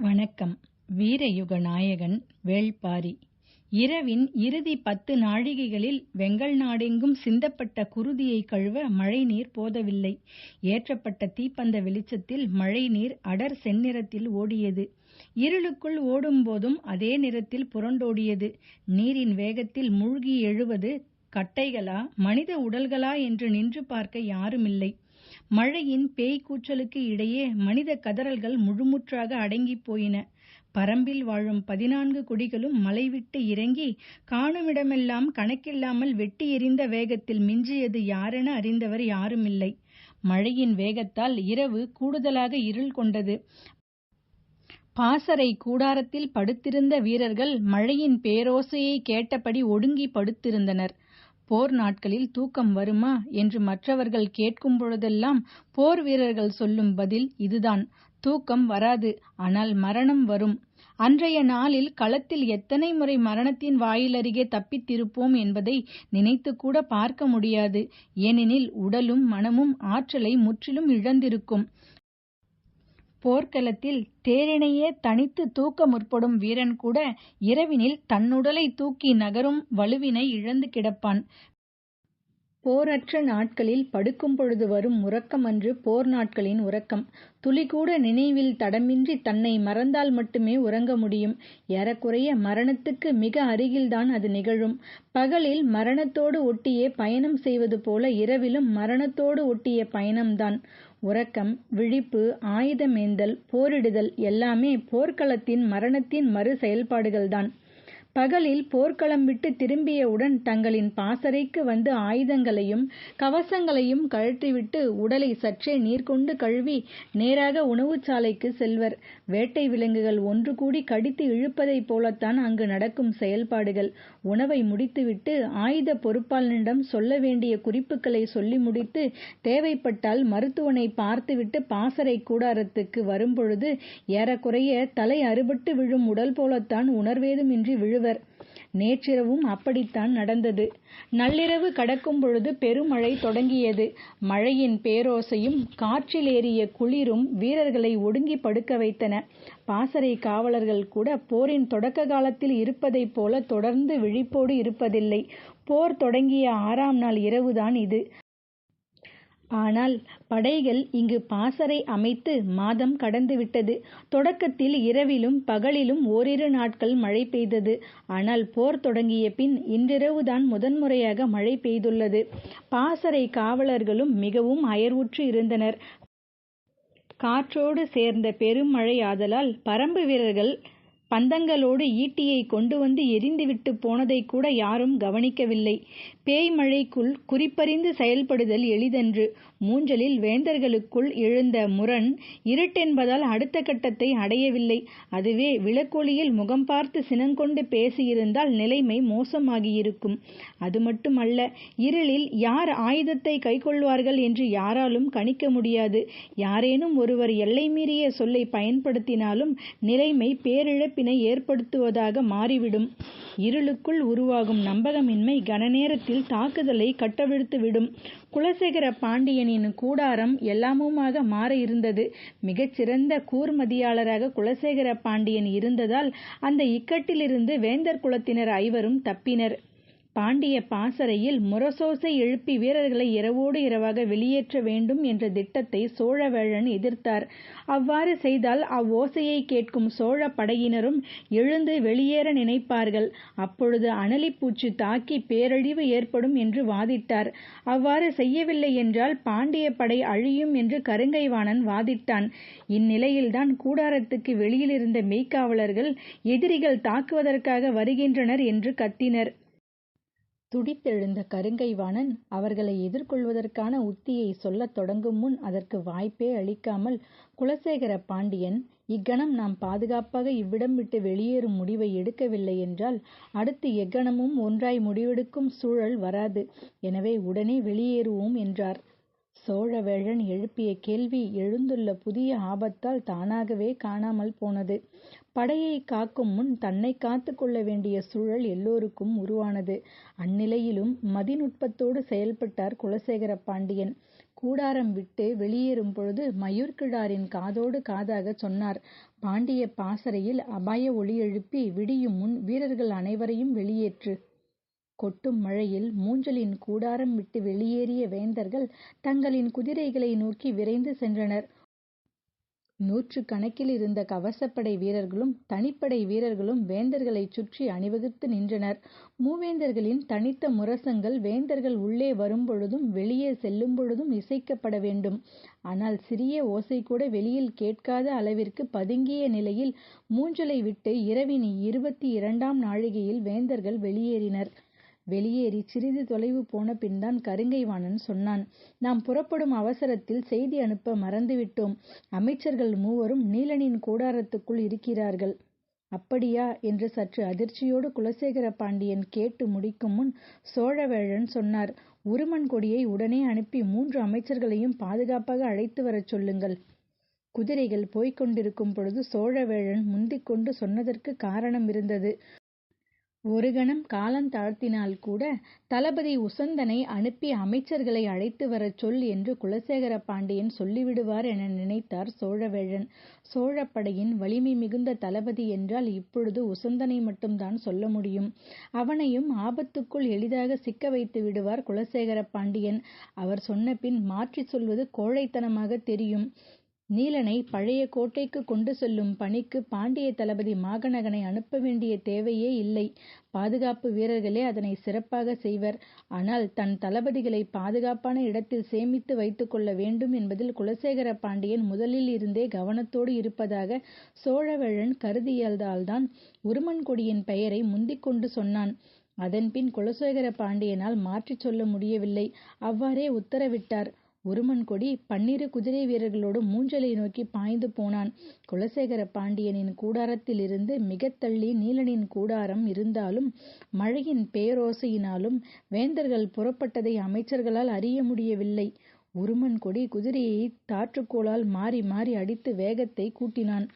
வணக்கம். வீரயுக நாயகன் வேள்பாரி. இரவின் இறுதி பத்து நாழிகைகளில் வெங்கல் நாடெங்கும் சிந்தப்பட்ட குருதியை கழுவ மழைநீர் போதவில்லை. ஏற்றப்பட்ட தீப்பந்த வெளிச்சத்தில் மழைநீர் அடர் செந்நிறத்தில் ஓடியது. இருளுக்குள் ஓடும்போதும் அதே நிறத்தில் புரண்டோடியது. நீரின் வேகத்தில் மூழ்கி எழுவது கட்டைகளா மனித உடல்களா என்று நின்று பார்க்க யாருமில்லை. மழையின் பேய் கூச்சலுக்கு இடையே மனித கதறல்கள் முழுமுற்றாக அடங்கிப் போயின. பரம்பில் வாழும் பதினான்கு குடிகளும் மலை விட்டு இறங்கி காணுமிடமெல்லாம் கணக்கில்லாமல் வெட்டி எறிந்த வேகத்தில் மிஞ்சியது யாரென அறிந்தவர் யாருமில்லை. மழையின் வேகத்தால் இரவு கூடுதலாக இருள் கொண்டது. பாசறை கூடாரத்தில் படுத்திருந்த வீரர்கள் மழையின் பேரோசையை கேட்டபடி ஒடுங்கி படுத்திருந்தனர். போர் நாட்களில் தூக்கம் வருமா என்று மற்றவர்கள் கேட்கும் பொழுதெல்லாம் போர் வீரர்கள் சொல்லும் பதில் இதுதான். தூக்கம் வராது ஆனால் மரணம் வரும். அன்றைய நாளில் களத்தில் எத்தனை முறை மரணத்தின் வாயிலருகே தப்பித்திருப்போம் என்பதை நினைத்து கூட பார்க்க முடியாது. ஏனெனில் உடலும் மனமும் ஆற்றலை முற்றிலும் இழந்திருக்கும். போர்க்களத்தில் தேரினையே தனித்து தூக்க முற்படும் வீரன் கூட இரவினில் தன்னுடலை தூக்கி நகரும் வலுவினை இழந்து கிடப்பான். போரற்ற நாட்களில் படுக்கும் பொழுது வரும் உறக்கம் அன்று போர் நாட்களின் உறக்கம். துளிகூட நினைவில் தடமின்றி தன்னை மறந்தால் மட்டுமே உறங்க முடியும். ஏறக்குறைய மரணத்துக்கு மிக அருகில்தான் அது நிகழும். பகலில் மரணத்தோடு ஒட்டியே பயணம் செய்வது போல இரவிலும் மரணத்தோடு ஒட்டிய பயணம்தான். உறக்கம் விழிப்பு ஆயுதமேந்தல் போரிடுதல் எல்லாமே போர்க்களத்தின் மரணத்தின் மறு செயல்பாடுகள்தான். பகலில் போர்க்களம் விட்டு திரும்பியவுடன் தங்களின் பாசறைக்கு வந்து ஆயுதங்களையும் கவசங்களையும் கழற்றிவிட்டு உடலை சற்றே நீர் கொண்டு கழுவி நேராக உணவுச்சாலைக்கு செல்வர். வேட்டை விலங்குகள் ஒன்று கூடி கடித்து இழுப்பதைப் போலத்தான் அங்கு நடக்கும் செயல்பாடுகள். உணவை முடித்துவிட்டு ஆயுத பொறுப்பாளனிடம் சொல்ல வேண்டிய குறிப்புகளை சொல்லி முடித்து தேவைப்பட்டால் மருத்துவனை பார்த்துவிட்டு பாசறை கூடாரத்துக்கு வரும்பொழுது ஏறக்குறைய தலை அறுபட்டு விழும் உடல் போலத்தான் உணர்வேதுமின்றி விழுவர். நேற்றிரவும் அப்படித்தான் நடந்தது. நள்ளிரவு கடக்கும் பொழுது பெருமழை தொடங்கியது. மழையின் பேரோசையும் காற்றில் ஏறிய குளிரும் வீரர்களை ஒடுங்கி படுக்க வைத்தன. பாசறை காவலர்கள் கூட போரின் தொடக்க காலத்தில் இருப்பதைப் போல தொடர்ந்து விழிப்போடு இருப்பதில்லை. போர் தொடங்கிய ஆறாம் நாள் இரவுதான் இது. ஆனால் படைகள் இங்கு பாசறை அமைத்து மாதம் கடந்துவிட்டது. தொடக்கத்தில் இரவிலும் பகலிலும் ஓரிரு நாட்கள் மழை பெய்தது. ஆனால் போர் தொடங்கிய பின் இன்றிரவுதான் முதன்முறையாக மழை பெய்துள்ளது. பாசறை காவலர்களும் மிகவும் அயர்வுற்று இருந்தனர். காற்றோடு சேர்ந்த பெருமழை ஆதலால் பரம்பு வீரர்கள் பந்தங்களோடு ஈட்டியை கொண்டு வந்து எரிந்துவிட்டு போனதை கூட யாரும் கவனிக்கவில்லை. பேய் மழைக்குள் குறிப்பறிந்து செயல்படுதல் எளிதன்று. மூஞ்சலில் வேந்தர்களுக்குள் எழுந்த முரண் இருட்டென்பதால் அடுத்த கட்டத்தை அடையவில்லை. அதுவே விளக்கொளியில் முகம் பார்த்து சினங்கொண்டு பேசியிருந்தால் நிலைமை மோசமாகியிருக்கும். அது மட்டுமல்ல இருளில் யார் ஆயுதத்தை கைக்கொள்வார்கள் என்று யாராலும் கணிக்க முடியாது. யாரேனும் ஒருவர் எல்லை மீறிய சொல்லை பயன்படுத்தினாலும் நிலைமை பேரிழப்பினை ஏற்படுத்துவதாக மாறிவிடும். இருளுக்குள் உருவாகும் நம்பகமின்மை கனநேரத்தில் தாக்குதலை கட்டவிழ்த்துவிடும். குலசேகர பாண்டியனின் கூடாரம் எல்லாமுமாக மாற இருந்தது. மிகச்சிறந்த கூர்மதியாளராக குலசேகர பாண்டியன் இருந்ததால் அந்த இக்கட்டிலிருந்து வேந்தர் குலத்தினர் ஐவரும் தப்பினர். பாண்டிய பாசறையில் முரசோசை எழுப்பி வீரர்களை இரவோடு இரவாக வெளியேற்ற வேண்டும் என்ற திட்டத்தை சோழவேழன் எதிர்த்தார். அவ்வாறு செய்தால் அவ்வோசையை கேட்கும் சோழ படையினரும் எழுந்து வெளியேற நினைப்பார்கள். அப்பொழுது அனலிப்பூச்சி தாக்கி பேரழிவு ஏற்படும் என்று வாதிட்டார். அவ்வாறு செய்யவில்லை என்றால் பாண்டிய படை அழியும் என்று கருங்கைவாணன் வாதிட்டான். இந்நிலையில்தான் கூடாரத்துக்கு வெளியிலிருந்த மெய்க்காவலர்கள் எதிரிகள் தாக்குவதற்காக வருகின்றனர் என்று கத்தினர். துடித்தெழுந்த கருங்கைவாணன் அவர்களை எதிர்கொள்வதற்கான உத்தியை சொல்லத் தொடங்கும் முன் அதற்கு வாய்ப்பே அளிக்காமல் குலசேகர பாண்டியன் இக்கணம் நாம் பாதுகாப்பாக இவ்விடம் விட்டு வெளியேறும் முடிவை எடுக்கவில்லை என்றால் அடுத்து எக்கணமும் ஒன்றாய் முடிவெடுக்கும் சூழல் வராது. எனவே உடனே வெளியேறுவோம் என்றார். சோழவேழன் எழுப்பிய கேள்வி எழுந்துள்ள புதிய ஆபத்தால் தானாகவே காணாமல் போனது. படையை காக்கும் முன் தன்னை காத்து கொள்ள வேண்டிய சூழல் எல்லோருக்கும் உருவானது அந்நிலையிலும் மதிநுட்பத்தோடு செயல்பட்டார் குலசேகர பாண்டியன் கூடாரம் விட்டு வெளியேறும் பொழுது மயூர்கிழாரின் காதோடு காதாக சொன்னார் பாண்டிய பாசறையில் அபாய ஒலி எழுப்பி விடியும் முன் வீரர்கள் அனைவரையும் வெளியேற்று. கொட்டும் மழையில் மூஞ்சலின் கூடாரம் விட்டு வெளியேறிய வேந்தர்கள் தங்களின் குதிரைகளை நோக்கி விரைந்து சென்றனர். நூற்றுக் கணக்கிலிருந்த கவசப்படை வீரர்களும் தனிப்படை வீரர்களும் வேந்தர்களைச் சுற்றி அணிவகுத்து நின்றனர். மூவேந்தர்களின் தனித்த முரசங்கள் வேந்தர்கள் உள்ளே வரும்பொழுதும் வெளியே செல்லும்பொழுதும் இசைக்கப்பட வேண்டும். ஆனால் சிறிய ஓசைகூட வெளியில் கேட்காத அளவிற்கு பதுங்கிய நிலையில் மூஞ்சலை விட்டு இரவின் இருபத்தி இரண்டாம் நாழிகையில் வேந்தர்கள் வெளியேறினர். வெளியேறிச் சிறிது தொலைவு போன பின்தான் கருங்கைவாணன் சொன்னான் நாம் புறப்படும் அவசரத்தில் செய்தி அனுப்ப மறந்துவிட்டோம். அமைச்சர்கள் மூவரும் நீலனின் கூடாரத்துக்குள் இருக்கிறார்கள். அப்படியா? என்று சற்று அதிர்ச்சியோடு குலசேகர பாண்டியன் கேட்டு முடிக்கும் முன் சோழவேழன் சொன்னார் உருமன் கொடியை உடனே அனுப்பி மூன்று அமைச்சர்களையும் பாதுகாப்பாக அழைத்து வரச் சொல்லுங்கள். குதிரைகள் போய்க் கொண்டிருக்கும் பொழுது சோழவேழன் முந்திக் கொண்டு சொன்னதற்கு காரணம் இருந்தது. ஒரு கணம் காலந்தாழ்த்தினால் கூட தளபதி உசந்தனை அனுப்பி அமைச்சர்களை அழைத்து வரச் சொல் என்று குலசேகர பாண்டியன் சொல்லிவிடுவார் என நினைத்தார் சோழவேழன். சோழப்படையின் வலிமை மிகுந்த தளபதி என்றால் இப்பொழுது உசந்தனை மட்டும்தான் சொல்ல முடியும். அவனையும் ஆபத்துக்குள் எளிதாக சிக்க வைத்து விடுவார் குலசேகர பாண்டியன். அவர் சொன்னபின் மாற்றிச் சொல்வது கோழைத்தனமாக தெரியும். நீலனை பழைய கோட்டைக்குக் கொண்டு செல்லும் பணிக்கு பாண்டிய தளபதி மாகனகனை அனுப்ப வேண்டிய தேவையே இல்லை. பாதுகாப்பு வீரர்களே அதனை சிறப்பாகச் செய்வர். ஆனால் தன் தளபதிகளை பாதுகாப்பான இடத்தில் சேமித்து வைத்துக் கொள்ள வேண்டும் என்பதில் குலசேகர பாண்டியன் முதலில் இருந்தே கவனத்தோடு இருப்பதாக சோழவேழன் கருதியதால்தான் உருமன்கொடியின் பெயரை முந்திக் கொண்டு சொன்னான். அதன்பின் குலசேகர பாண்டியனால் மாற்றிச் சொல்ல முடியவில்லை. அவ்வாறே உத்தரவிட்டார். உருமன் கொடி பன்னிரு குதிரை வீரர்களோடு மூஞ்சலை நோக்கிப் பாய்ந்து போனான். குலசேகர பாண்டியனின் கூடாரத்திலிருந்து மிகத் தள்ளி நீலனின் கூடாரம் இருந்தாலும் மழையின் பேரோசையினாலும் வேந்தர்கள் புறப்பட்டதை அமைச்சர்களால் அறிய முடியவில்லை. உருமன் கொடி குதிரையைத் தாற்றுக்கோலால் மாறி மாறி அடித்து வேகத்தைக் கூட்டினான்.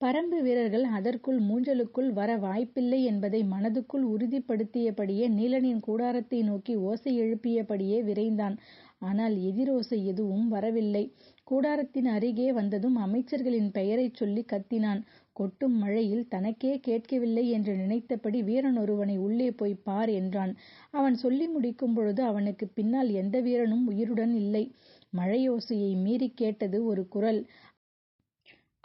பறம்பு வீரர்கள் அதற்குள் மூஞ்சலுக்குள் வர வாய்ப்பில்லை என்பதை மனதுக்குள் உறுதிப்படுத்தியபடியே நீலனின் கூடாரத்தை நோக்கி ஓசை எழுப்பியபடியே விரைந்தான். ஆனால் எதிரோசை எதுவும் வரவில்லை. கூடாரத்தின் அருகே வந்ததும் அமைச்சர்களின் பெயரைச் சொல்லிக் கத்தினான். கொட்டும் மழையில் தனக்கே கேட்கவில்லை என்று நினைத்தபடி வீரனொருவனை உள்ளே போய்ப் பார் என்றான். அவன் சொல்லி முடிக்கும் பொழுது அவனுக்குப் பின்னால் எந்த வீரனும் உயிருடன் இல்லை. மழையோசையை மீறிக் கேட்டது ஒரு குரல்.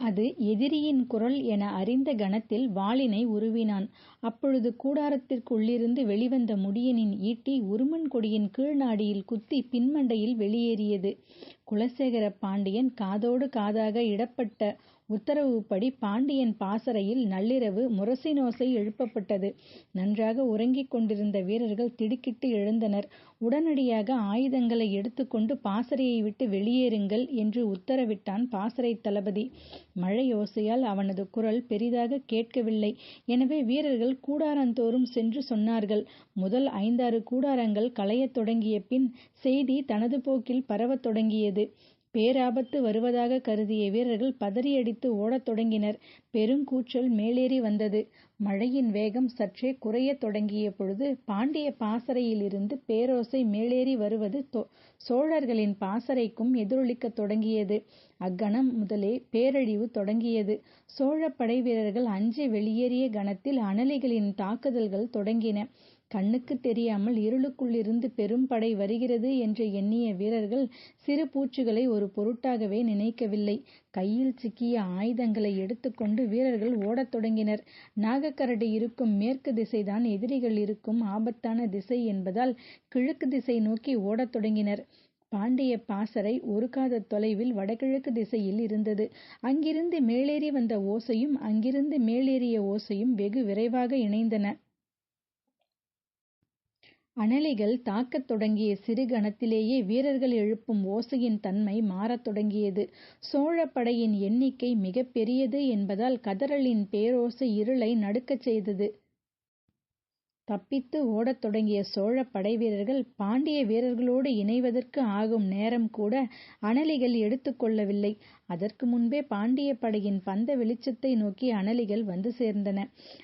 அது எதிரியின் குரல் என அறிந்த கணத்தில் வாளினை உருவினான். அப்பொழுது கூடாரத்திற்குள்ளிருந்து வெளிவந்த முடியனின் ஈட்டி உருமன் கொடியின் கீழ்நாடியில் குத்தி பின்மண்டையில் வெளியேறியது. குலசேகர பாண்டியன் காதோடு காதாக இடப்பட்ட உத்தரவுப்படி பாண்டியன் பாசறையில் நள்ளிரவு முரசினோசை எழுப்பப்பட்டது. நன்றாக உறங்கிக் கொண்டிருந்த வீரர்கள் திடுக்கிட்டு எழுந்தனர். உடனடியாக ஆயுதங்களை எடுத்துக்கொண்டு பாசறையை விட்டு வெளியேறுங்கள் என்று உத்தரவிட்டான் பாசறைத் தளபதி. மழையோசையால் அவனது குரல் பெரிதாகக் கேட்கவில்லை. எனவே வீரர்கள் கூடாரந்தோறும் சென்று சொன்னார்கள். முதல் ஐந்தாறு கூடாரங்கள் கலையத் தொடங்கிய பின் செய்தி தனது போக்கில் பரவத் தொடங்கியது. பேராபத்து வருவதாக கருதிய வீரர்கள் பதறியடித்து ஓடத் தொடங்கினர். பெருங்கூச்சல் மேலேறி வந்தது. மழையின் வேகம் சற்றே குறையத் தொடங்கிய பொழுது பாண்டிய பாசறையிலிருந்து பேரோசை மேலேறி வருவது சோழர்களின் பாசறைக்கும் எதிரொலிக்கத் தொடங்கியது. அக்கணம் முதலே பேரழிவு தொடங்கியது. சோழப்படை வீரர்கள் அஞ்சி வெளியேறிய கணத்தில் அனலிகளின் தாக்குதல்கள் தொடங்கின. கண்ணுக்குத் தெரியாமல் இருளுக்குள்ளிருந்து பெரும் படை வருகிறது என்று எண்ணிய வீரர்கள் சிறு பூச்சிகளை ஒரு பொருட்டாகவே நினைக்கவில்லை. கையில் சிக்கிய ஆயுதங்களை எடுத்துக்கொண்டு வீரர்கள் ஓடத் தொடங்கினர். நாகக்கரடி இருக்கும் மேற்கு திசைதான் எதிரிகள் இருக்கும் ஆபத்தான திசை என்பதால் கிழக்கு திசை நோக்கி ஓடத் தொடங்கினர். பாண்டிய பாசறை ஒரு காத தொலைவில் வடகிழக்கு திசையில் இருந்தது. அங்கிருந்து மேலேறி வந்த ஓசையும் அங்கிருந்து மேலேறிய ஓசையும் வெகு விரைவாக இணைந்தன. அனலிகள் தாக்கத் தொடங்கிய சிறு கணத்திலேயே வீரர்கள் எழுப்பும் ஓசையின் தன்மை மாறத் தொடங்கியது. சோழப் படையின் எண்ணிக்கை மிகப் பெரியது என்பதால் கதறலின் பேரோசை இருளை நடுக்கச் செய்தது. தப்பித்து ஓடத் தொடங்கிய சோழப் படைவீரர்கள் பாண்டிய வீரர்களோடு இணைவதற்கு ஆகும் நேரம் கூட அனலிகள் எடுத்துக் கொள்ளவில்லை. அதற்கு முன்பே பாண்டிய படையின் பந்த வெளிச்சத்தை நோக்கி அணலிகள் வந்து சேர்ந்தன.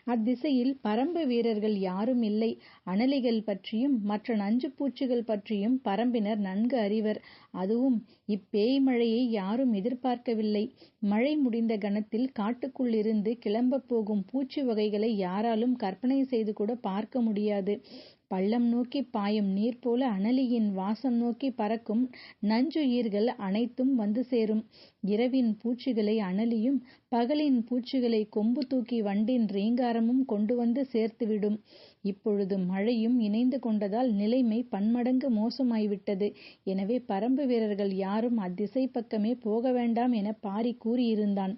அத்திசையில் பரம்பு வீரர்கள் யாரும் இல்லை. அணலிகள் பற்றியும் மற்ற நஞ்சு பூச்சிகள் பற்றியும் பரம்பினர் நன்கு அறிவர். அதுவும் இப்பேய் மழையை யாரும் எதிர்பார்க்கவில்லை. மழை முடிந்த கணத்தில் காட்டுக்குள்ளிருந்து கிளம்பப் போகும் பூச்சி வகைகளை யாராலும் கற்பனை செய்து கூட பார்க்க முடியாது. பள்ளம் நோக்கிப் பாயும் நீர் போல அனலியின் வாசம் நோக்கிப் பறக்கும் நஞ்சுயிர்கள் அனைத்தும் வந்து சேரும். இரவின் பூச்சிகளை அனலியும் பகலின் பூச்சிகளை கொம்பு தூக்கி வண்டின் ரீங்காரமும் கொண்டு வந்து சேர்த்துவிடும். இப்பொழுது மழையும் இணைந்து கொண்டதால் நிலைமை பன்மடங்கு மோசமாய்விட்டது. எனவே பரம்பு வீரர்கள் யாரும் அத்திசை பக்கமே போக வேண்டாம் என பாரி கூறியிருந்தான்.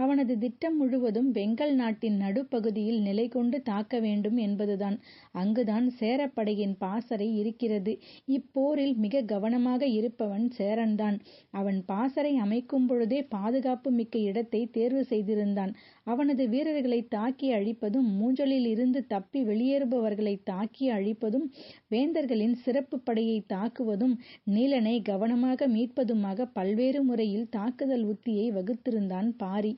அவனது திட்டம் முழுவதும் வெங்கல் நாட்டின் நடுப்பகுதியில் நிலைகொண்டு தாக்க வேண்டும் என்பதுதான். அங்குதான் சேரப்படையின் பாசறை இருக்கிறது. இப்போரில் மிக கவனமாக இருப்பவன் சேரன்தான். அவன் பாசறை அமைக்கும் பொழுதே பாதுகாப்பு மிக்க இடத்தை தேர்வு செய்திருந்தான். அவனது வீரர்களை தாக்கி அழிப்பதும் மூஞ்சலில் இருந்து தப்பி வெளியேறுபவர்களை தாக்கி அழிப்பதும் வேந்தர்களின் சிறப்பு படையைத் தாக்குவதும் நீலனை கவனமாக மீட்பதுமாக பல்வேறு முறையில் தாக்குதல் உத்தியை வகுத்திருந்தான் பாரி.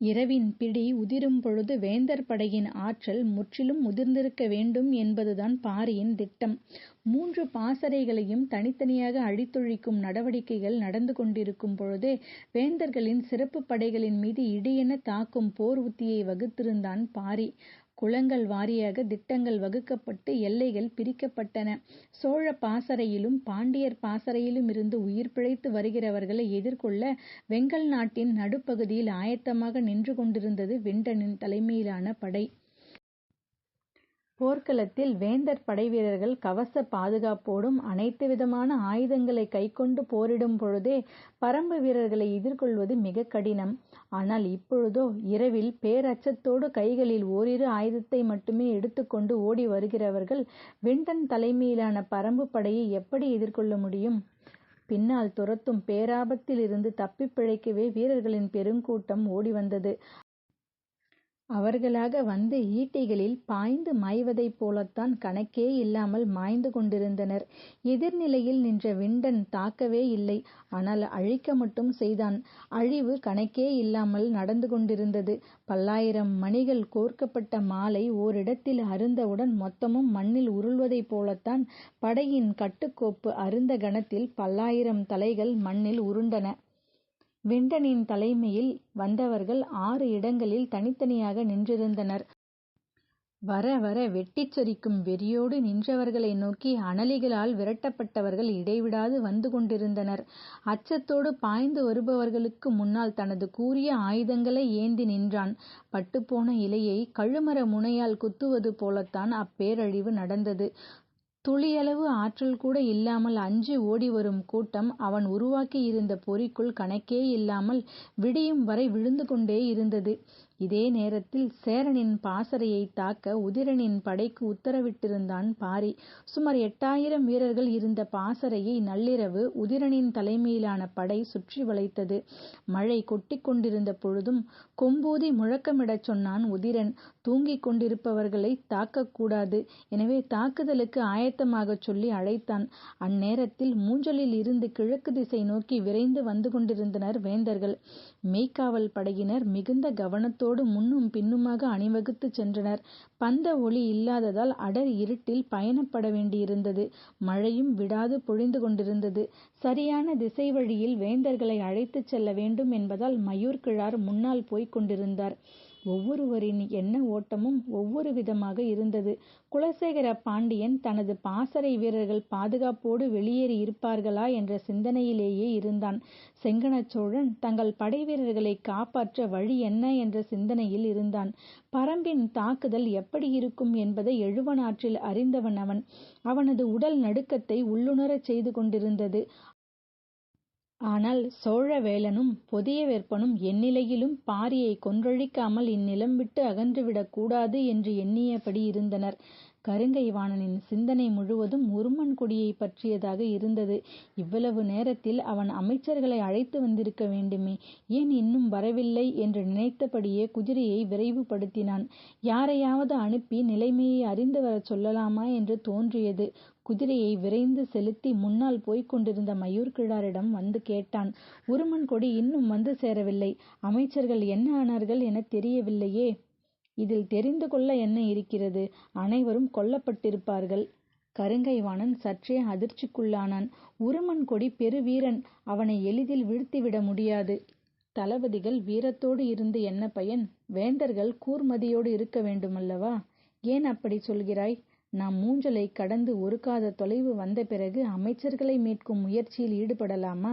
இரவின் பிடி உதிரும் பொழுது வேந்தர் படையின் ஆற்றல் முற்றிலும் உதிர்ந்திருக்க வேண்டும் என்பதுதான் பாரியின் திட்டம். மூன்று பாசறைகளையும் தனித்தனியாக அழித்தொழிக்கும் நடவடிக்கைகள் நடந்து கொண்டிருக்கும் பொழுதே வேந்தர்களின் சிறப்புப் படைகளின் மீது இடியென தாக்கும் போர் உத்தியை வகுத்திருந்தான் பாரி. குளங்கள் வாரியாக திட்டங்கள் வகுக்கப்பட்டு எல்லைகள் பிரிக்கப்பட்டன. சோழ பாசறையிலும் பாண்டியர் பாசறையிலுமிருந்து உயிர் பிழைத்து வருகிறவர்களை எதிர்கொள்ள வெங்கல் நாட்டின் நடுப்பகுதியில் ஆயத்தமாக நின்று கொண்டிருந்தது விண்டனின் தலைமையிலான படை. போர்க்களத்தில் வேந்தர் படைவீரர்கள் கவச பாதுகாப்போடும் அனைத்து விதமான ஆயுதங்களைக் கைக்கொண்டு போரிடும் பொழுதே பரம்பு வீரர்களை எதிர்கொள்வது மிகக் கடினம். ஆனால் இப்பொழுதோ இரவில் பேரச்சத்தோடு கைகளில் ஓரிரு ஆயுதத்தை மட்டுமே எடுத்துக்கொண்டு ஓடி வருகிறவர்கள் விண்டன் தலைமையிலான பரம்புப் படையை எப்படி எதிர்கொள்ள முடியும்? பின்னால் துரத்தும் பேராபத்தில் இருந்து தப்பிப் பிழைக்கவே வீரர்களின் பெருங்கூட்டம் ஓடி வந்தது. அவர்களாக வந்து ஈட்டிகளில் பாய்ந்து மாய்வதைப் போலத்தான் கணக்கே இல்லாமல் மாய்ந்து கொண்டிருந்தனர். எதிர்நிலையில் நின்ற விண்டன் தாக்கவே இல்லை. ஆனால் அழிக்க மட்டும் செய்தான். அழிவு கணக்கே இல்லாமல் நடந்து கொண்டிருந்தது. பல்லாயிரம் மணிகள் கோர்க்கப்பட்ட மாலை ஓரிடத்தில் அருந்தவுடன் மொத்தமும் மண்ணில் உருள்வதைப் போலத்தான் படையின் கட்டுக்கோப்பு அருந்த கணத்தில் பல்லாயிரம் தலைகள் மண்ணில் உருண்டன. விண்டனின் தலைமையில் வந்தவர்கள் ஆறு இடங்களில் தனித்தனியாக நின்றிருந்தனர். வர வர வெட்டிச் சொரிக்கும் வெறியோடு நின்றவர்களை நோக்கி அனலிகளால் விரட்டப்பட்டவர்கள் இடைவிடாது வந்து கொண்டிருந்தனர். அச்சத்தோடு பாய்ந்து வருபவர்களுக்கு முன்னால் தனது கூரிய ஆயுதங்களை ஏந்தி நின்றான். பட்டுப்போன இலையை கழுமர முனையால் குத்துவது போலத்தான் அப்பேரழிவு நடந்தது. துளியளவு ஆற்றல் கூட இல்லாமல் அஞ்சி ஓடிவரும் கூட்டம் அவன் உருவாக்கியிருந்த பொறிக்குள் கணக்கே இல்லாமல் விடியும் வரை விழுந்து கொண்டே இருந்தது. இதே நேரத்தில் சேரனின் பாசறையைத் தாக்க உதிரனின் படைக்கு உத்தரவிட்டிருந்தான் பாரி. சுமார் எட்டாயிரம் வீரர்கள் இருந்த பாசறையை நள்ளிரவு உதிரனின் தலைமையிலான படை சுற்றி வளைத்தது. மழை கொட்டிக் கொண்டிருந்த பொழுதும் கொம்பூதி முழக்கமிடச் சொன்னான் உதிரன். தூங்கிக் கொண்டிருப்பவர்களைத் தாக்கக் கூடாது. எனவே தாக்குதலுக்கு ஆயத்தமாகச் சொல்லி அழைத்தான். அந்நேரத்தில் மூஞ்சலில் இருந்து கிழக்கு திசை நோக்கி விரைந்து வந்து கொண்டிருந்தனர் வேந்தர்கள். மெய்க்காவல் படையினர் மிகுந்த கவனத்தோடு முன்னும் பின்னுமாக அணிவகுத்துச் சென்றனர். பந்த ஒளி இல்லாததால் அடர் இருட்டில் பயணப்பட வேண்டியிருந்தது. மழையும் விடாது பொழிந்து கொண்டிருந்தது. சரியான திசை வழியில் வேந்தர்களை அழைத்துச் செல்ல வேண்டும் என்பதால் மயூர்கிழார் முன்னால் போய்க் கொண்டிருந்தார். ஒவ்வொருவரின் எண்ண ஓட்டமும் ஒவ்வொரு விதமாக இருந்தது. குலசேகர பாண்டியன் தனது பாசறை வீரர்கள் பாதுகாப்போடு வெளியேறி இருப்பார்களா என்ற சிந்தனையிலேயே இருந்தான். செங்கணச் சோழன் தங்கள் படைவீரர்களைக் காப்பாற்ற வழி என்ன என்ற சிந்தனையில் இருந்தான். பரம்பின் தாக்குதல் எப்படி இருக்கும் என்பதை எழுவனாற்றில் அறிந்தவன் அவன். அவனது உடல் நடுக்கத்தை உள்ளுணரச் செய்து கொண்டிருந்தது. ஆனால் சோழவேளனும் பொதியவெற்பனும் எந்நிலையிலும் பாரியைக் கொன்றொழிக்காமல் இந்நிலம் விட்டு அகன்றுவிடக் கூடாது என்று எண்ணியபடி இருந்தனர். கருங்கை வாணனின் சிந்தனை முழுவதும் உருமன்குடியைப் பற்றியதாக இருந்தது. இவ்வளவு நேரத்தில் அவன் அமைச்சர்களை அழைத்து வந்திருக்க வேண்டுமே. ஏன் இன்னும் வரவில்லை என்று நினைத்தபடியே குதிரையை விரைவுபடுத்தினான். யாரையாவது அனுப்பி நிலைமையை அறிந்து வரச் சொல்லலாமா என்று தோன்றியது. குதிரையை விரைந்து செலுத்தி முன்னால் போய்க் கொண்டிருந்த மயூர்கிழாரிடம் வந்து கேட்டான். உருமன் கொடி இன்னும் வந்து சேரவில்லை. அமைச்சர்கள் என்ன ஆனார்கள் எனத் தெரியவில்லையே. இதில் தெரிந்து கொள்ள என்ன இருக்கிறது? அனைவரும் கொல்லப்பட்டிருப்பார்கள். கருங்கைவாணன் சற்றே அதிர்ச்சிக்குள்ளானான். உருமன் கொடி பெருவீரன் அவனை எளிதில் வீழ்த்திவிட முடியாது. தளபதிகள் வீரத்தோடு இருந்து என்ன பயன்? வேந்தர்கள் கூர்மதியோடு இருக்க வேண்டுமல்லவா? ஏன் அப்படி சொல்கிறாய்? நாம் மூஞ்சலை கடந்து ஒரு காத தொலைவு வந்த பிறகு அமைச்சர்களை மீட்கும் முயற்சியில் ஈடுபடலாமா?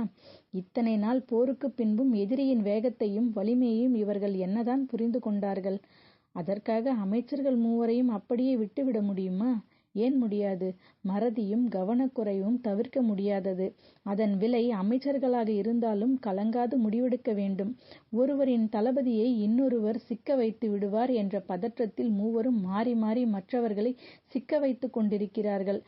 இத்தனை நாள் போருக்குப் பின்பும் எதிரியின் வேகத்தையும் வலிமையையும் இவர்கள் என்னதான் புரிந்து கொண்டார்கள்? அதற்காக அமைச்சர்கள் மூவரையும் அப்படியே விட்டுவிட முடியுமா? ஏன் முடியாது? மறதியும் கவனக்குறைவும் தவிர்க்க முடியாதது. அதன் விலை அமைச்சர்களாக இருந்தாலும் கலங்காது முடிவெடுக்க வேண்டும். ஒருவரின் தளபதியை இன்னொருவர் சிக்க வைத்து விடுவார் என்ற பதற்றத்தில் மூவரும் மாறி மாறி மற்றவர்களை சிக்க வைத்துக் கொண்டிருக்கிறார்கள்.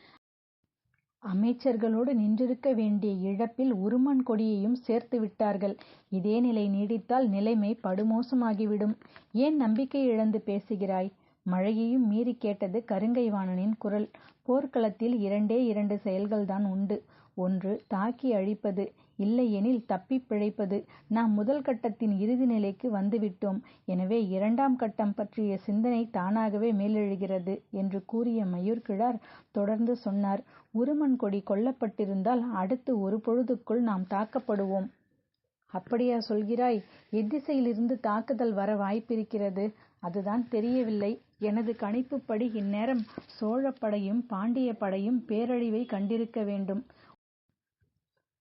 அமைச்சர்களோடு நின்றிருக்க வேண்டிய இழப்பில் உருமன் கொடியையும் சேர்த்து விட்டார்கள். இதே நிலை நீடித்தால் நிலைமை படுமோசமாகிவிடும். ஏன் நம்பிக்கை இழந்து பேசுகிறாய்? மழையையும் மீறிக் கேட்டது கருங்கைவாணனின் குரல். போர்க்களத்தில் இரண்டே இரண்டு செயல்கள்தான் உண்டு. ஒன்று தாக்கி அழிப்பது. இல்லையெனில் தப்பிப் பிழைப்பது. நாம் முதல் கட்டத்தின் இறுதி நிலைக்கு வந்துவிட்டோம். எனவே இரண்டாம் கட்டம் பற்றிய சிந்தனை தானாகவே மேலெழுகிறது என்று கூறிய மயூர்கிழார் தொடர்ந்து சொன்னார். உருமன் கொடி கொல்லப்பட்டிருந்தால் அடுத்து ஒரு பொழுதுக்குள் நாம் தாக்கப்படுவோம். அப்படியா சொல்கிறாய்? எத்திசையிலிருந்து தாக்குதல் வர வாய்ப்பிருக்கிறது? அதுதான் தெரியவில்லை. எனது கணிப்புப்படி இந்நேரம் சோழப் படையும் பாண்டியப் படையும் பேரழிவைக் கண்டிருக்க வேண்டும்.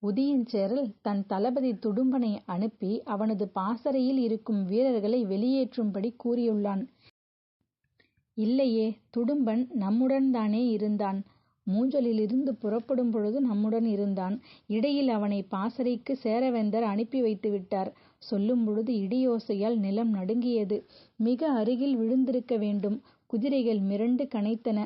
உதியஞ்சேரல் தன் தளபதி துடும்பனை அனுப்பி அவனது பாசறையில் இருக்கும் வீரர்களை வெளியேற்றும்படி கூறியுள்ளான். இல்லையே துடும்பன் நம்முடன்தானே இருந்தான். மூஞ்சலிலிருந்து புறப்படும் பொழுது நம்முடன் இருந்தான். இடையில் அவனைப் பாசறைக்குச் சேரவேந்தர் அனுப்பி வைத்துவிட்டார். சொல்லும்பொழுது இடியோசையால் நிலம் நடுங்கியது. மிக அருகில் விழுந்திருக்க வேண்டும். குதிரைகள் மிரண்டு கனைத்தன.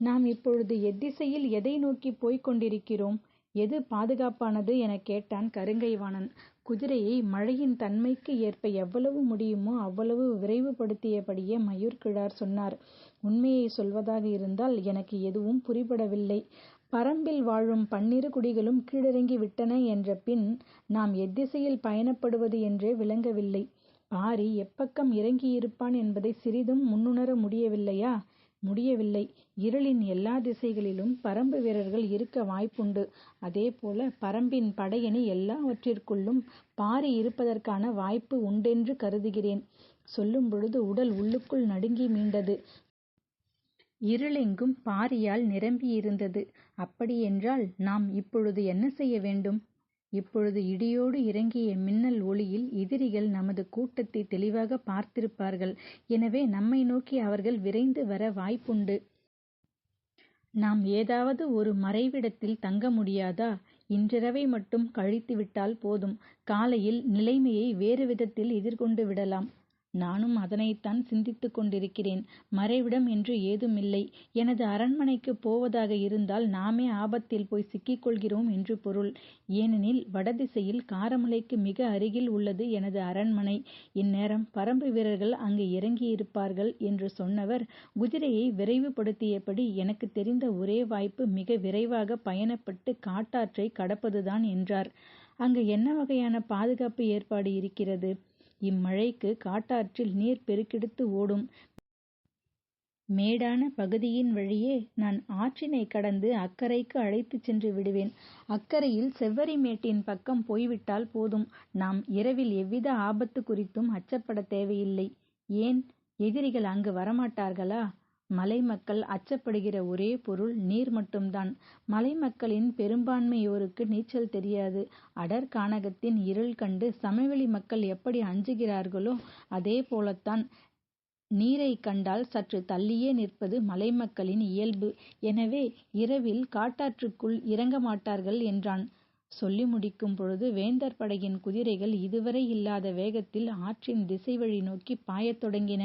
நாம் இப்பொழுது எத்திசையில் எதை நோக்கிப் போய்க் கொண்டிருக்கிறோம்? எது பாதுகாப்பானது? எனக் கேட்டான் கருங்கைவாணன். குதிரையை மழையின் தன்மைக்கு ஏற்ப எவ்வளவு முடியுமோ அவ்வளவு விரைவுபடுத்தியபடியே மயூர்கிழார் சொன்னார். உண்மையைச் சொல்வதாக இருந்தால் எனக்கு எதுவும் புரிபடவில்லை. பரம்பில் வாழும் பன்னிரு குடிகளும் கீழிறங்கி விட்டன என்ற பின் நாம் எத்திசையில் பயணப்படுவது என்றே விளங்கவில்லை. பாரி எப்பக்கம் இறங்கியிருப்பான் என்பதை சிறிதும் முன்னுணர முடியவில்லையா? முடியவில்லை. இருளின் எல்லா திசைகளிலும் பரம்பு வீரர்கள் இருக்க வாய்ப்புண்டு. அதேபோல பரம்பின் படையணி எல்லாவற்றிற்குள்ளும் பாரி இருப்பதற்கான வாய்ப்பு உண்டென்று கருதுகிறேன். சொல்லும்பொழுது உடல் உள்ளுக்குள் நடுங்கி மீண்டது. இருளெங்கும் பாரியால் நிரம்பியிருந்தது. அப்படியென்றால் நாம் இப்பொழுது என்ன செய்ய வேண்டும்? இப்பொழுது இடியோடு இறங்கிய மின்னல் ஒளியில் எதிரிகள் நமது கூட்டத்தைத் தெளிவாகப் பார்த்திருப்பார்கள். எனவே நம்மை நோக்கி அவர்கள் விரைந்து வர வாய்ப்புண்டு. நாம் ஏதாவது ஒரு மறைவிடத்தில் தங்க முடியாதா? இன்றிரவை மட்டும் கழித்துவிட்டால் போதும். காலையில் நிலைமையை வேறு விதத்தில் எதிர்கொண்டு விடலாம். நானும் அதனைத்தான் சிந்தித்துக் கொண்டிருக்கிறேன். மறைவிடம் என்று ஏதுமில்லை. எனது அரண்மனைக்குப் போவதாக இருந்தால் நாமே ஆபத்தில் போய் சிக்கிக் கொள்கிறோம் என்று பொருள். ஏனெனில் வடதிசையில் காரமலைக்கு மிக அருகில் உள்ளது எனது அரண்மனை. இந்நேரம் பரம்பு வீரர்கள் அங்கு இறங்கியிருப்பார்கள் என்று சொன்னவர் குதிரையை விரைவுபடுத்தியபடி எனக்குத் தெரிந்த ஒரே வாய்ப்பு மிக விரைவாக பயணப்பட்டு காட்டாற்றைக் கடப்பதுதான் என்றார். அங்கு என்ன வகையான பாதுகாப்பு ஏற்பாடு இருக்கிறது? இம்மழைக்கு காட்டாற்றில் நீர் பெருக்கெடுத்து ஓடும். மேடான பகுதியின் வழியே நான் ஆற்றினைக் கடந்து அக்கரைக்கு அழைத்துச் சென்று விடுவேன். அக்கரையில் செவ்வரிமேட்டின் பக்கம் போய்விட்டால் போதும். நாம் இரவில் எவ்வித ஆபத்து குறித்தும் அச்சப்படத் தேவையில்லை. ஏன்? எதிரிகள் அங்கு வரமாட்டார்களா? மலைமக்கள் அச்சப்படுகிற ஒரே பொருள் நீர் மட்டும்தான். மலைமக்களின் பெரும்பான்மையோருக்கு நீச்சல் தெரியாது. அடர் கானகத்தின் இருள் கண்டு சமவெளி மக்கள் எப்படி அஞ்சுகிறார்களோ அதே போலத்தான் நீரைக் கண்டால் சற்று தள்ளியே நிற்பது மலைமக்களின் இயல்பு. எனவே இரவில் காட்டாற்றுக்குள் இறங்கமாட்டார்கள் என்றான். சொல்லி முடிக்கும் பொழுது வேந்தர் படையின் குதிரைகள் இதுவரை இல்லாத வேகத்தில் ஆற்றின் திசைவழி நோக்கிப் பாயத் தொடங்கின.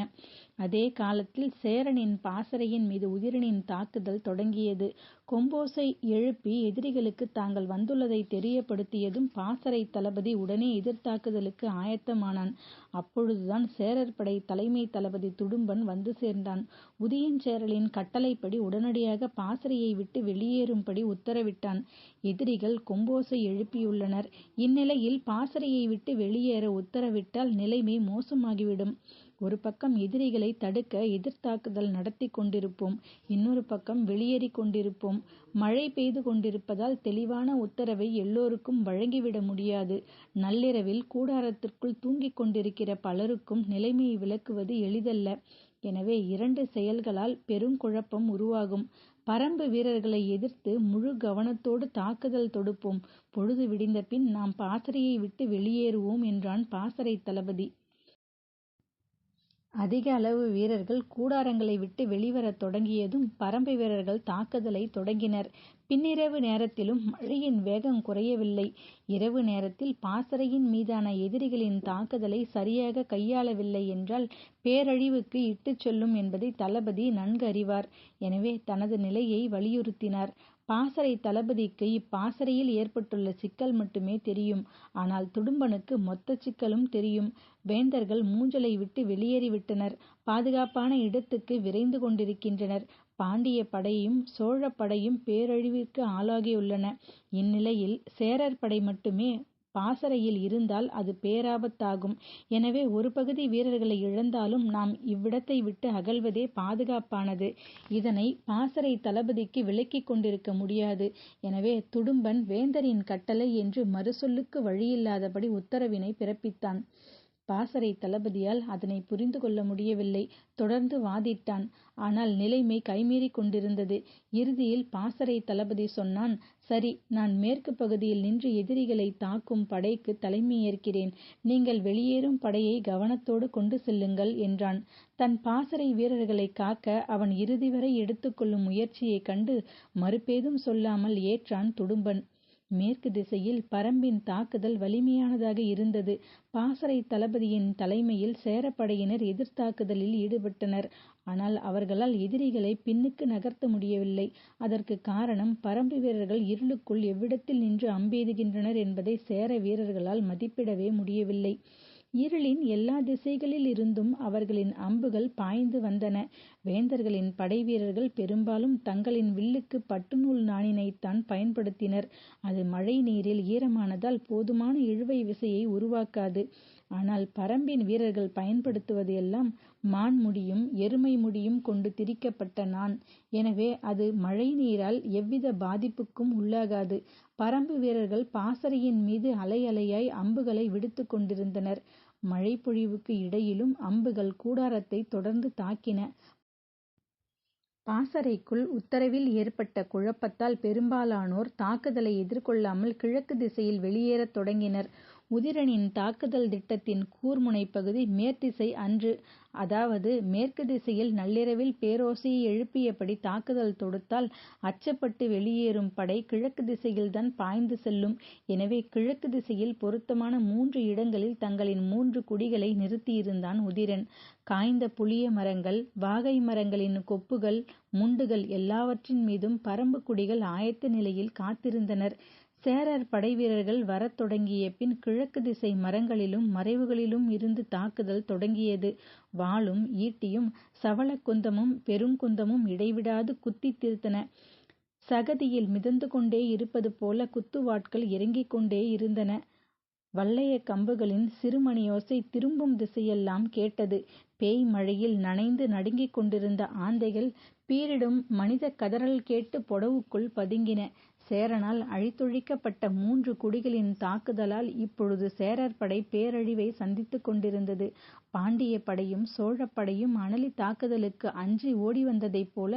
அதே காலத்தில் சேரனின் பாசறையின் மீது உதிரனின் தாக்குதல் தொடங்கியது. கொம்போசை எழுப்பி எதிரிகளுக்கு தாங்கள் வந்துள்ளதை தெரியப்படுத்தியதும் பாசறைத் தளபதி உடனே எதிர்த்தாக்குதலுக்கு ஆயத்தமானான். அப்பொழுதுதான் சேரர் படை தலைமை தளபதி துடும்பன் வந்து சேர்ந்தான். உதியஞ்சேரலின் கட்டளைப்படி உடனடியாக பாசறையை விட்டு வெளியேறும்படி உத்தரவிட்டான். எதிரிகள் கொம்போசை எழுப்பியுள்ளனர். இந்நிலையில் பாசறையை விட்டு வெளியேற உத்தரவிட்டால் நிலைமை மோசமாகிவிடும். ஒரு பக்கம் எதிரிகளை தடுக்க எதிர்த்தாக்குதல் நடத்திக் கொண்டிருப்போம். இன்னொரு பக்கம் வெளியேறிக் கொண்டிருப்போம். மழை பெய்து கொண்டிருப்பதால் தெளிவான உத்தரவை எல்லோருக்கும் வழங்கிவிட முடியாது. நள்ளிரவில் கூடாரத்திற்குள் தூங்கிக் கொண்டிருக்கிற பலருக்கும் நிலைமையை விளக்குவது எளிதல்ல. எனவே இரண்டு செயல்களால் பெரும் குழப்பம் உருவாகும். பறம்பு வீரர்களை எதிர்த்து முழு கவனத்தோடு தாக்குதல் தொடுப்போம். பொழுது விடிந்தபின் நாம் பாசறையை விட்டு வெளியேறுவோம் என்றான் பாசறைத் தளபதி. அதிக அளவு வீரர்கள் கூடாரங்களை விட்டு வெளிவரத் தொடங்கியதும் பரம்பை வீரர்கள் தாக்குதலைத் தொடங்கினர். பின்னிரவு நேரத்திலும் மழையின் வேகம் குறையவில்லை. இரவு நேரத்தில் பாசறையின் மீதான எதிரிகளின் தாக்குதலை சரியாகக் கையாளவில்லை என்றால் பேரழிவுக்கு இட்டுச் செல்லும் என்பதை தளபதி நன்கறிவார். எனவே தனது நிலையை வலியுறுத்தினார். பாசறைத் தளபதிக்கு இப்பாசறையில் ஏற்பட்டுள்ள சிக்கல் மட்டுமே தெரியும். ஆனால் துடும்பனுக்கு மொத்தச் சிக்கலும் தெரியும். வேந்தர்கள் மூஞ்சலை விட்டு வெளியேறிவிட்டனர். பாதுகாப்பான இடத்துக்கு விரைந்து கொண்டிருக்கின்றனர். பாண்டியப் படையும் சோழப் படையும் பேரழிவிற்கு ஆளாகியுள்ளன. இந்நிலையில் சேரர் படை மட்டுமே பாசறையில் இருந்தால் அது பேராபத்தாகும். எனவே ஒரு பகுதி வீரர்களை இழந்தாலும் நாம் இவ்விடத்தை விட்டு அகல்வதே பாதுகாப்பானது. இதனை பாசறை தளபதிக்கு விளக்கிக் கொண்டிருக்க முடியாது. எனவே துடும்பன் வேந்தரின் கட்டளை என்று மறுசொல்லுக்கு வழியில்லாதபடி உத்தரவினைப் பிறப்பித்தான். பாசறை தளபதியால் அதனைப் புரிந்து கொள்ள முடியவில்லை. தொடர்ந்து வாதிட்டான். ஆனால் நிலைமை கைமீறிக் கொண்டிருந்தது. இறுதியில் பாசறை தளபதி சொன்னான் சரி நான் மேற்கு பகுதியில் நின்று எதிரிகளைத் தாக்கும் படைக்கு தலைமையேற்கிறேன். நீங்கள் வெளியேறும் படையை கவனத்தோடு கொண்டு செல்லுங்கள் என்றான். தன் பாசறை வீரர்களைக் காக்க அவன் இறுதிவரை வரை எடுத்துக்கொள்ளும் முயற்சியைக் கண்டு மறுப்பேதும் சொல்லாமல் ஏற்றான் துடும்பன். மேற்கு திசையில் பரம்பின் தாக்குதல் வலிமையானதாக இருந்தது. பாசறை தளபதியின் தலைமையில் சேரப்படையினர் எதிர்த்தாக்குதலில் ஈடுபட்டனர். ஆனால் அவர்களால் எதிரிகளை பின்னுக்கு நகர்த்த முடியவில்லை. அதற்கு காரணம் பரம்பு வீரர்கள் இருளுக்குள் எவ்விடத்தில் நின்று அம்பெய்துகின்றனர் என்பதை சேர வீரர்களால் மதிப்பிடவே முடியவில்லை. இருளின் எல்லா திசைகளிலிருந்தும் அவர்களின் அம்புகள் பாய்ந்து வந்தன. வேந்தர்களின் படைவீரர்கள் பெரும்பாலும் தங்களின் வில்லுக்கு பட்டுநூல் நாணினைத்தான் பயன்படுத்தினர். அது மழை நீரில் ஈரமானதால் போதுமான இழுவை விசையை உருவாக்காது. ஆனால் பறம்பின் வீரர்கள் பயன்படுத்துவது எல்லாம் மான் முடியும் எருமை முடியும் கொண்டு திரிக்கப்பட்ட நாண். எனவே அது மழை நீரால் எவ்வித பாதிப்புக்கும் உள்ளாகாது. பறம்பு வீரர்கள் பாசறையின் மீது அலை அலையாய் அம்புகளை விடுத்துக் கொண்டிருந்தனர். மழைப்பொழிவுக்கு இடையிலும் அம்புகள் கூடாரத்தைத் தொடர்ந்து தாக்கின. பாசறைக்குள் உத்தரவில் ஏற்பட்ட குழப்பத்தால் பெரும்பாலானோர் தாக்குதலை எதிர்கொள்ளாமல் கிழக்கு திசையில் வெளியேறத் தொடங்கினர். உதிரனின் தாக்குதல் திட்டத்தின் கூர்முனைப் பகுதி மேற்திசை அன்று. அதாவது மேற்கு திசையில் நள்ளிரவில் பேரோசையை எழுப்பியபடி தாக்குதல் தொடுத்தால் அச்சப்பட்டு வெளியேறும் படை கிழக்கு திசையில்தான் பாய்ந்து செல்லும். எனவே கிழக்கு திசையில் பொருத்தமான மூன்று இடங்களில் தங்களின் மூன்று குடிகளை நிறுத்தியிருந்தான் உதிரன். காய்ந்த புளிய மரங்கள் வாகை மரங்களின் கொப்புகள் முண்டுகள் எல்லாவற்றின் மீதும் பறம்புக் குடிகள் ஆயத்த நிலையில் காத்திருந்தனர். சேரர் படைவீரர்கள் வரத் தொடங்கிய பின் கிழக்கு திசை மரங்களிலும் மறைவுகளிலும் இருந்து தாக்குதல் தொடங்கியது. வாளும் ஈட்டியும் சவழக் குந்தமும் பெருங்குந்தமும் இடைவிடாது குத்தித் தீர்த்தன. சகதியில் மிதந்து கொண்டே இருப்பது போல குத்துவாட்கள் இறங்கிக் கொண்டே இருந்தன. வல்லைய கம்புகளின் சிறுமணியோசை திரும்பும் திசையெல்லாம் கேட்டது. பேய் மழையில் நனைந்து நடுங்கிக் கொண்டிருந்த ஆந்தைகள் பீரிடும் மனிதக் கதறல் கேட்டு பொடவுக்குள் பதுங்கின. சேரனால் அழித்தொழிக்கப்பட்ட மூன்று குடிகளின் தாக்குதலால் இப்பொழுது சேரர் படை பேரழிவை சந்தித்துக் கொண்டிருந்தது. பாண்டிய படையும் சோழப் படையும் அனலி தாக்குதலுக்கு அஞ்சி ஓடிவந்ததைப் போல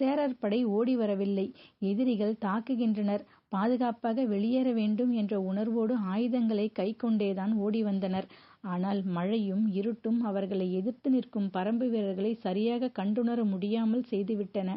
சேரர் படை ஓடிவரவில்லை. எதிரிகள் தாக்குகின்றனர். பாதுகாப்பாக வெளியேற வேண்டும் என்ற உணர்வோடு ஆயுதங்களைக் கைக்கொண்டேதான் ஓடிவந்தனர். ஆனால் மழையும் இருட்டும் அவர்களை எதிர்த்து நிற்கும் பரம்பு வீரர்களை சரியாகக் கண்டுணர முடியாமல் செய்துவிட்டன.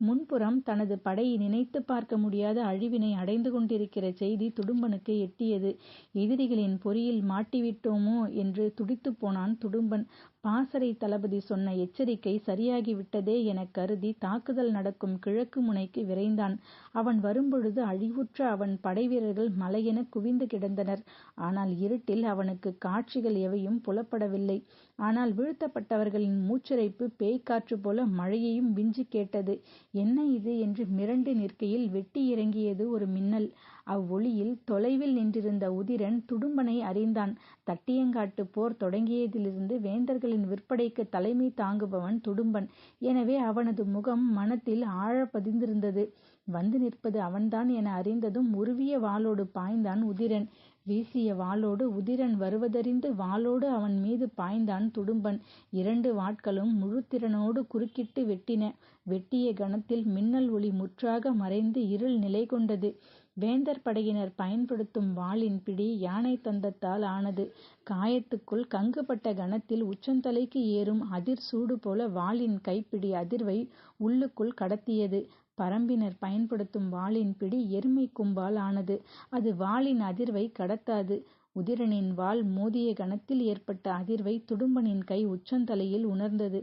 முன்புறம் தனது படை நினைத்துப் பார்க்க முடியாத அழிவினை அடைந்து கொண்டிருக்கிற செய்தி துடும்பனுக்கு எட்டியது. எதிரிகளின் பொறியில் மாட்டிவிட்டோமோ என்று துடித்துப் போனான் துடும்பன். பாசறை தளபதி சொன்ன எச்சரிக்கை சரியாகிவிட்டதே எனக் கருதி தாக்குதல் நடக்கும் கிழக்கு முனைக்கு விரைந்தான். அவன் வரும்பொழுது அழிவுற்ற அவன் படைவீரர்கள் மலையெனக் குவிந்து கிடந்தனர். ஆனால் இருட்டில் அவனுக்குக் காட்சிகள் எவையும் புலப்படவில்லை. ஆனால் வீழ்த்தப்பட்டவர்களின் மூச்சிரைப்பு பேய்க்காற்று போல மழையையும் விஞ்சிக் கேட்டது. என்ன இது என்று மிரண்டு நிற்கையில் வெட்டி இறங்கியது ஒரு மின்னல். அவ்வொளியில் தொலைவில் நின்றிருந்த உதிரன் துடும்பனை அறிந்தான். தட்டியங்காட்டுப் போர் தொடங்கியதிலிருந்து வேந்தர்களின் விற்படைக்குத் தலைமை தாங்குபவன் துடும்பன். எனவே அவனது முகம் மனத்தில் ஆழப் பதிந்திருந்தது. வந்து நிற்பது அவன்தான் என அறிந்ததும் உருவிய வாளோடு பாய்ந்தான் உதிரன். வீசிய வாளோடு உதிரன் வருவதறிந்து வாளோடு அவன் மீது பாய்ந்தான் துடும்பன். இரண்டு வாட்களும் முழுத்திறனோடு குறுக்கிட்டு வெட்டின. வெட்டிய கணத்தில் மின்னல் ஒளி முற்றாக மறைந்து இருள் நிலைகொண்டது. வேந்தர் படையினர் பயன்படுத்தும் வாளின் பிடி யானை தந்தத்தால் ஆனது. காயத்துக்குள் கங்குபட்ட கணத்தில் உச்சந்தலைக்கு ஏறும் அதிர் சூடு போல வாளின் கைப்பிடி அதிர்வை உள்ளுக்குள் கடத்தியது. பரம்பினர் பயன்படுத்தும் வாளின் பிடி எருமைக் கொம்பால் ஆனது. அது வாளின் அதிர்வைக் கடத்தாது. உதிரனின் வாள் மோதிய கணத்தில் ஏற்பட்ட அதிர்வை துடும்பனின் கை உச்சந்தலையில் உணர்ந்தது.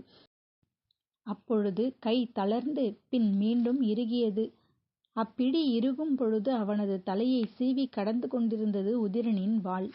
அப்பொழுது கை தளர்ந்து பின் மீண்டும் இறுகியது. அப்பிடி இறுகும் பொழுது அவனது தலையைச் சீவிக் கடந்து கொண்டிருந்தது உதிரனின் வாள்.